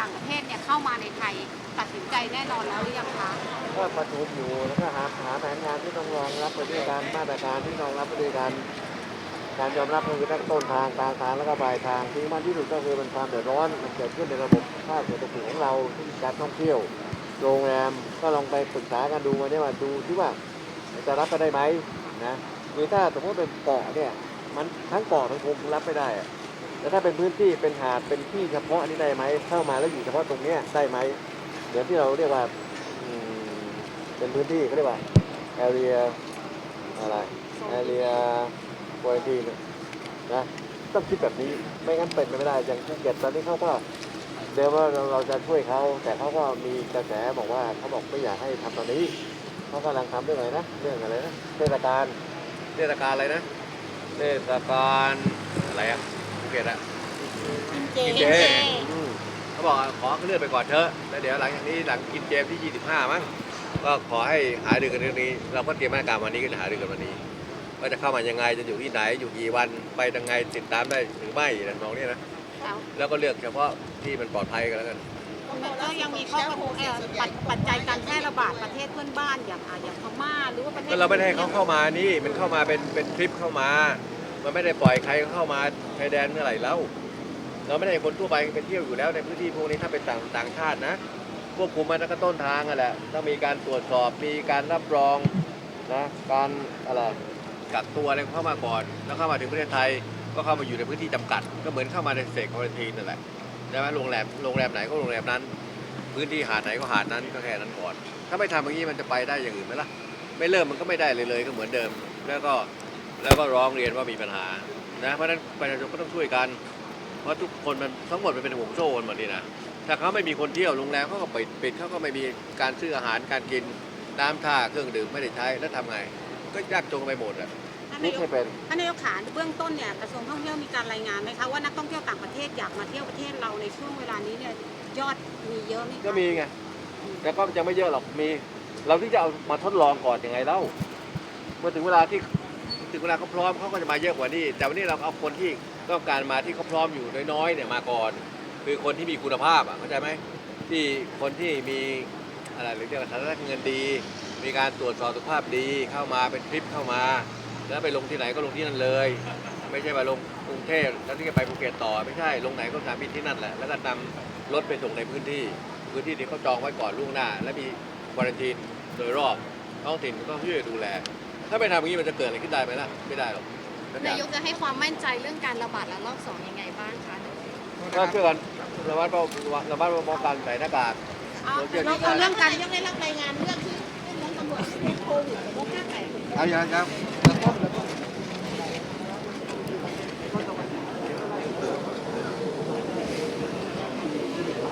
ต่างประเทศเนี่ยเข้ามาในไทยตัดสินใจแน่นอนแล้วหรือยังคะก็ประชุมอยู่แล้วก็หาหาแผนงานที่ต้องรองรับไปด้วยกันมาตรการที่รองรับไปด้วยกันการยอมรับก็คือทั้งต้นทางกลางทางแล้วก็ปลายทางที่มันที่สุดก็คือมันความเดือดร้อนมันเกิดขึ้นในระบบภาคเศรษฐกิจของเราที่การท่องเที่ยวโรงแรมก็ลองไปปรึกษากันดูมาเนี่ยว่าดูที่ว่าจะรับกันได้ไหมนะคือถ้าสมมติเป็นเกาะเนี่ยมันทั้งเกาะทั้งคงรับไม่ได้อะ แต่ถ้าเป็นพื้นที่เป็นหาดเป็นที่เฉพาะอันนี้ได้ไหมเข้ามาแล้วอยู่เฉพาะตรงเนี้ยได้ไหมเดี๋ยวที่เราเรียกว่าอืมเป็นพื้นที่เขาเรียกว่า area อะไร area quarantine นะต้องคิดแบบนี้ไม่งั้นเป็นไปไม่ได้อย่างภูเก็ตตอนนี้เขาก็เดี๋ยวว่าเราเราจะช่วยเขาแต่เขาก็มีกระแสบอกว่าเขาบอกไม่อยากให้ทำตอนนี้เขากำลังทำเรื่องอะไรนะเรื่องอะไรนะเทศกาลเทศกาลอะไรนะเทศกาลอะไรอะ เก็ตอะกินเจกินเจอืมเขาบอกขอเลื่อนไปก่อนเถอะแล้วเดี๋ยวหลังจากนี้หลังกินเจที่ 25 มั้งก็ขอให้หารือกันเรื่องนี้ เราก็เตรียมมาตรการวันนี้ก็จะหารือกันวันนี้ว่าจะเข้ามายังไงจะอยู่ที่ไหนอยู่กี่วันไปยังไงติดตามได้หรือไม่อะไรทำนองนี้นะแล้วแล้วก็เลือกเฉพาะที่มันปลอดภัยกันแล้วกันมันก็ยังมีข้อกังวลเอ่อปัจปัจจัยการแพร่ระบาดประเทศเพื่อนบ้านอย่างอะอย่างพม่าหรือว่าประเทศก็เราไม่ได้ให้เขาเข้ามานี่มันเข้ามาเป็นเป็นทริปเข้ามา มันไม่ได้ปล่อยใครเข้ามาชายแดนเมื่อไหร่แล้ว เราไม่ได้คนทั่วไปไปเที่ยวอยู่แล้วในพื้นที่พวกนี้ถ้าเป็นต่างต่างชาตินะควบคุมมาตั้งแต่ต้นทางอะแหละต้องมีการตรวจสอบมีการรับรองนะการอะไรกักตัวอะไรเข้ามาก่อนแล้วเข้ามาถึงประเทศไทยก็เข้ามาอยู่ในพื้นที่จำกัด ก็เหมือนเข้ามาในเซกคอร์ทีนนั่นแหละใช่ไหมโรงแรมโรงแรมไหนก็โรงแรมนั้น พื้นที่หาดไหนก็หาดนั้นก็แค่นั้นก่อน ถ้าไม่ทำอย่างนี้มันจะไปได้อย่างอื่นไหมล่ะ ไม่เริ่มมันก็ไม่ได้เลยเลยก็เหมือนเดิม แล้วก็ แล้วก็ร้องเรียนว่ามีปัญหานะเพราะฉะนั้นประชาชนก็ต้องช่วยกัน เพราะทุกคนมันทั้งหมดมันเป็นห่วงโซ่กันหมดนี่นะถ้าเขาไม่มีคนเที่ยวโรงแรมเขาก็ปิดปิดเขาก็ไม่มีการซื้ออาหารการกินน้ำท่าเครื่องดื่มไม่ได้ใช้แล้วทำไง ก็ยากจนไปหมดอะท่านนี่นายกไม่เป็นท่านนายกขาเบื้องต้นเนี่ยกระทรวงท่องเที่ยวมีการรายงานไหมคะว่านักท่องเที่ยวต่างประเทศอยากมาเที่ยวประเทศเราในช่วงเวลานี้เนี่ยยอดมีเยอะไหมคะก็มีไงแต่ก็ยังไม่เยอะหรอกมี เราที่จะเอามาทดลองก่อนยังไงเล่าเมื่อถึงเวลาที่ ถึงเวลาเขาพร้อมเขาก็จะมาเยอะกว่านี้ แต่วันนี้เราเอาคนที่ต้องการมาที่เขาพร้อมอยู่น้อยๆเนี่ยมาก่อน คือคนที่มีคุณภาพอะเข้าใจไหมที่คนที่มีอะไรหรือเรียกว่าฐานะเงินดี มีการตรวจสอบสุขภาพดีเข้ามาเป็นทริปเข้ามา แล้วไปลงที่ไหนก็ลงที่นั่นเลย ไม่ใช่มาลงกรุงเทพแล้วที่จะไปภูเก็ตต่อไม่ใช่ลงไหนก็สนามบินที่นั่นแหละแล้วก็นำรถไปส่งในพื้นที่ พื้นที่ที่เขาจองไว้ก่อนล่วงหน้า และมีควอรันทีนโดยรอบท้องถิ่นก็ช่วยดูแล ถ้าไม่ทำอย่างนี้มันจะเกิดอะไรขึ้นได้ไหมล่ะ ไม่ได้หรอกนายกจะให้ความมั่นใจเรื่องการระบาดระลอกสองยังไงบ้างคะก็ช่วยกันระมัดระวังระมัดระวังการใส่หน้ากาก เอาเราเชื่อเราที่เอาเรื่องการยังได้รับรายงานเรื่องที่เรื่องตำรวจโควิดกับโรคหน้าแตก เอาอย่างครับ